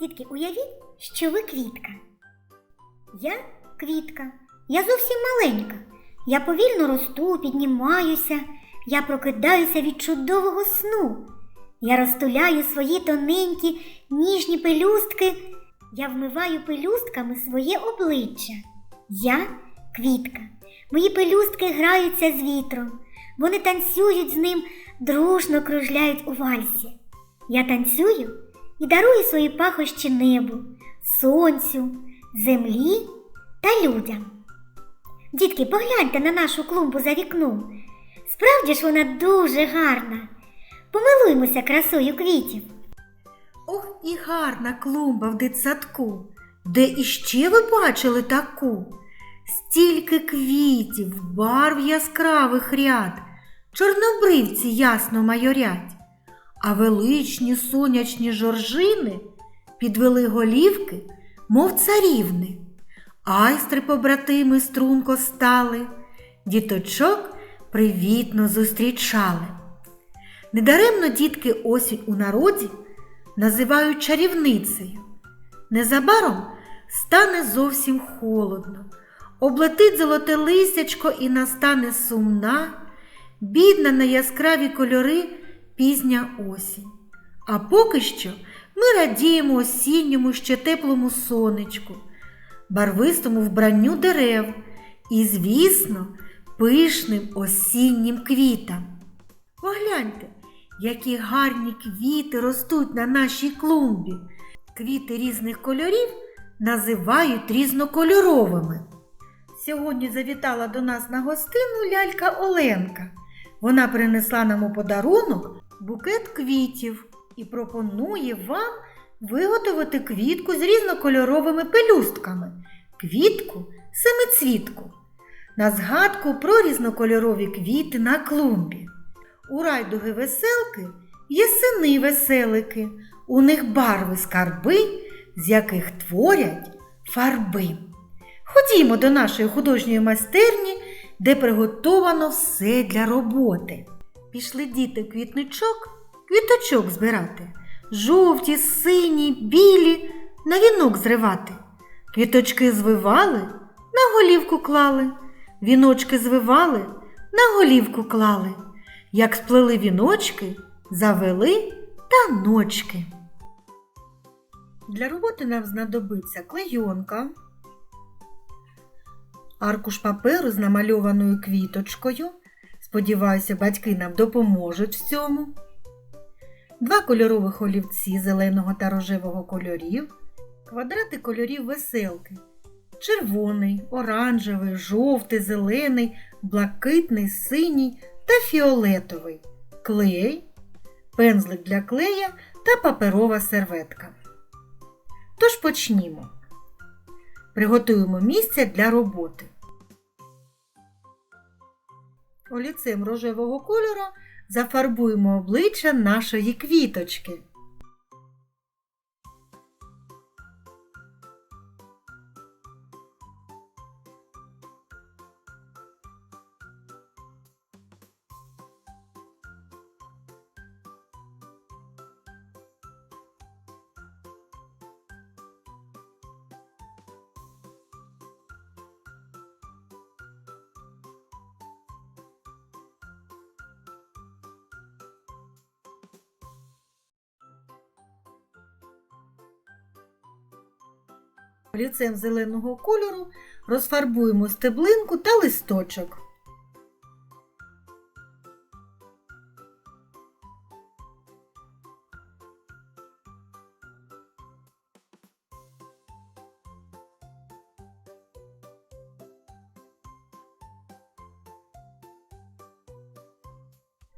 Дітки, уявіть, що ви квітка. Я квітка. Я зовсім маленька. Я повільно росту, піднімаюся, я прокидаюся від чудового сну. Я розтуляю свої тоненькі ніжні пелюстки. Я вмиваю пелюстками своє обличчя. Я квітка. Мої пелюстки граються з вітром. Вони танцюють з ним, дружно кружляють у вальсі. Я танцюю і дарую свої пахощі небу, сонцю, землі та людям. Дітки, погляньте на нашу клумбу за вікном. Справді ж вона дуже гарна. Помилуймося красою квітів. Ох, і гарна клумба в дитсадку. Де іще ви бачили таку? Стільки квітів, барв яскравих ряд, чорнобривці ясно майорять, а величні сонячні жоржини підвели голівки, мов царівни. Айстри побратими струнко стали, діточок привітно зустрічали. Недаремно дітки осінь у народі називають чарівницею. Незабаром стане зовсім холодно, облетить золоте листячко і настане сумна, бідна на яскраві кольори пізня осінь. А поки що ми радіємо осінньому ще теплому сонечку, барвистому вбранню дерев і, звісно, пишним осіннім квітам. Погляньте, які гарні квіти ростуть на нашій клумбі. Квіти різних кольорів називають різнокольоровими. Сьогодні завітала до нас на гостину лялька Оленка. Вона принесла нам у подарунок букет квітів і пропонує вам виготовити квітку з різнокольоровими пелюстками. Квітку семицвітку. На згадку про різнокольорові квіти на клумбі. У райдуги веселки є сини веселики, у них барви скарби, з яких творять фарби. Ходімо до нашої художньої майстерні, де приготовано все для роботи. Пішли діти в квітничок, квіточок збирати, жовті, сині, білі, на вінок зривати. Квіточки звивали, на голівку клали, віночки звивали, на голівку клали. Як сплели віночки, завели таночки. Для роботи нам знадобиться клейонка, аркуш паперу з намальованою квіточкою. Сподіваюся, батьки нам допоможуть в цьому. Два кольорових олівці зеленого та рожевого кольорів, квадрати кольорів веселки. Червоний, оранжевий, жовтий, зелений, блакитний, синій та фіолетовий, клей, пензлик для клея та паперова серветка. Тож почнімо. Приготуємо місце для роботи. Оліцем рожевого кольору зафарбуємо обличчя нашої квіточки. Олівцем зеленого кольору розфарбуємо стеблинку та листочок.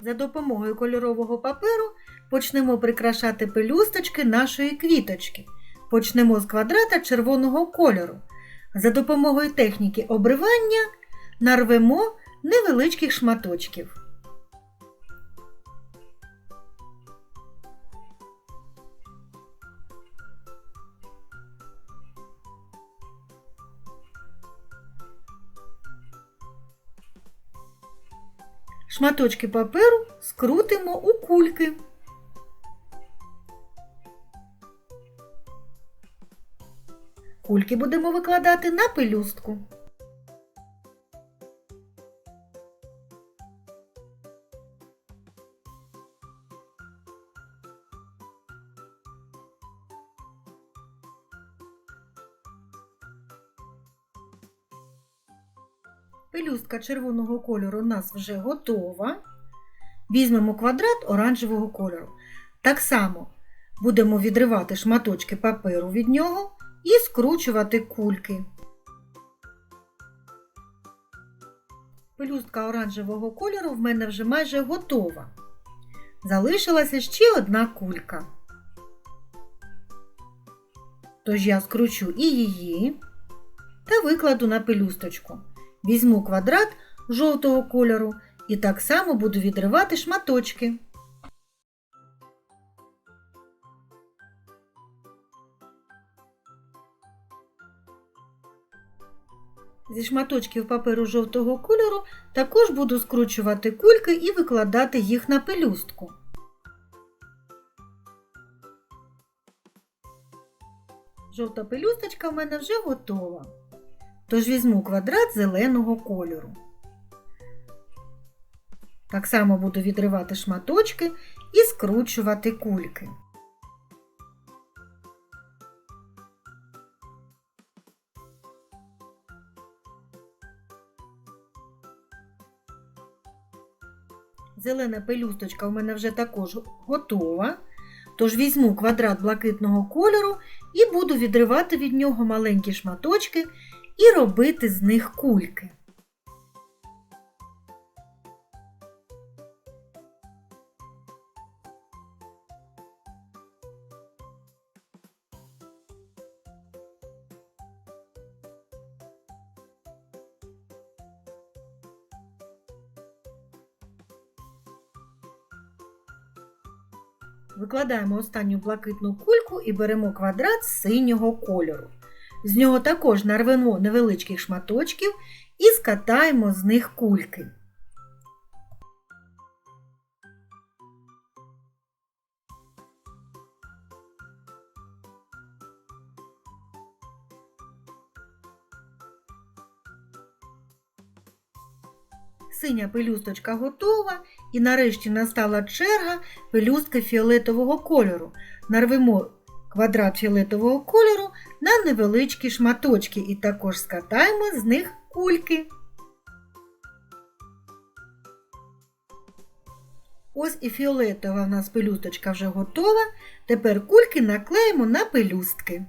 За допомогою кольорового паперу почнемо прикрашати пелюсточки нашої квіточки. Почнемо з квадрата червоного кольору. За допомогою техніки обривання нарвемо невеличких шматочків. Шматочки паперу скрутимо у кульки. Кульки будемо викладати на пелюстку. Пелюстка червоного кольору у нас вже готова. Візьмемо квадрат оранжевого кольору. Так само будемо відривати шматочки паперу від нього і скручувати кульки. Пелюстка оранжевого кольору в мене вже майже готова. Залишилася ще одна кулька. Тож я скручу і її та викладу на пелюсточку. Візьму квадрат жовтого кольору і так само буду відривати шматочки. Зі шматочків паперу жовтого кольору також буду скручувати кульки і викладати їх на пелюстку. Жовта пелюсточка в мене вже готова. Тож візьму квадрат зеленого кольору. Так само буду відривати шматочки і скручувати кульки. Зелена пелюсточка у мене вже також готова. Тож візьму квадрат блакитного кольору і буду відривати від нього маленькі шматочки і робити з них кульки. Викладаємо останню блакитну кульку і беремо квадрат синього кольору. З нього також нарвемо невеличких шматочків і скатаємо з них кульки. Синя пелюсточка готова, і нарешті настала черга пелюстки фіолетового кольору. Нарвемо квадрат фіолетового кольору на невеличкі шматочки і також скатаємо з них кульки. Ось і фіолетова в нас пелюсточка вже готова. Тепер кульки наклеїмо на пелюстки.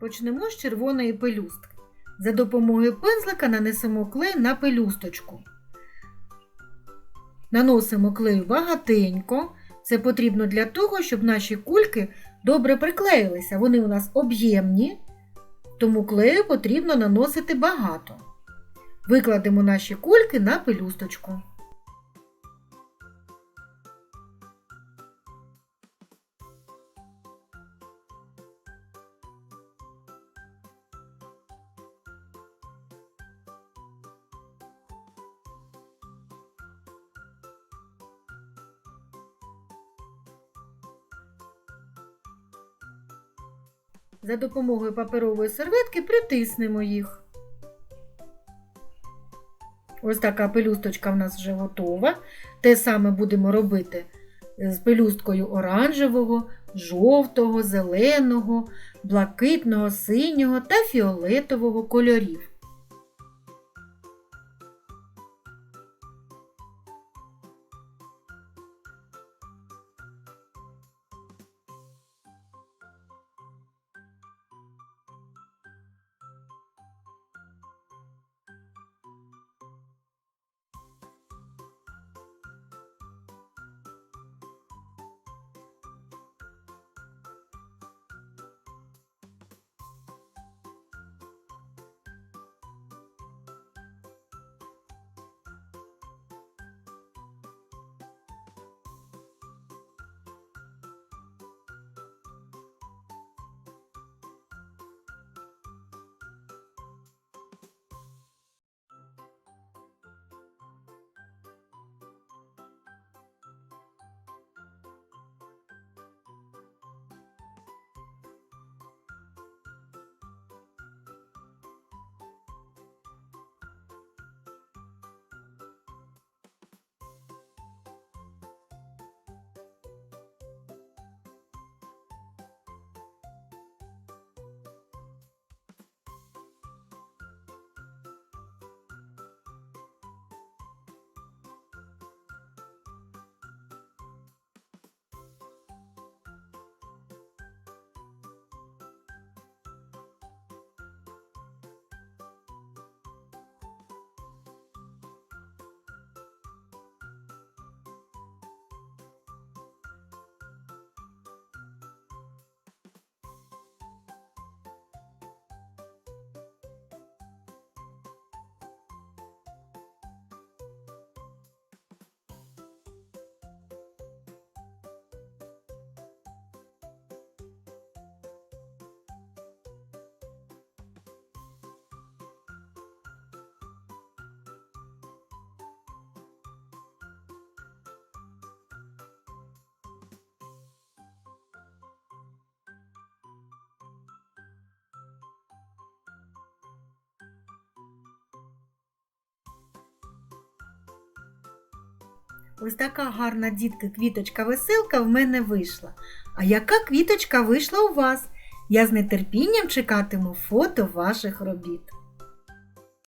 Почнемо з червоної пелюстки. За допомогою пензлика нанесемо клей на пелюсточку. Наносимо клею багатенько. Це потрібно для того, щоб наші кульки добре приклеїлися. Вони у нас об'ємні, тому клею потрібно наносити багато. Викладемо наші кульки на пелюсточку. За допомогою паперової серветки притиснемо їх. Ось така пелюсточка в нас вже готова. Те саме будемо робити з пелюсткою оранжевого, жовтого, зеленого, блакитного, синього та фіолетового кольорів. Ось така гарна дітки квіточка веселка в мене вийшла. А яка квіточка вийшла у вас? Я з нетерпінням чекатиму фото ваших робіт.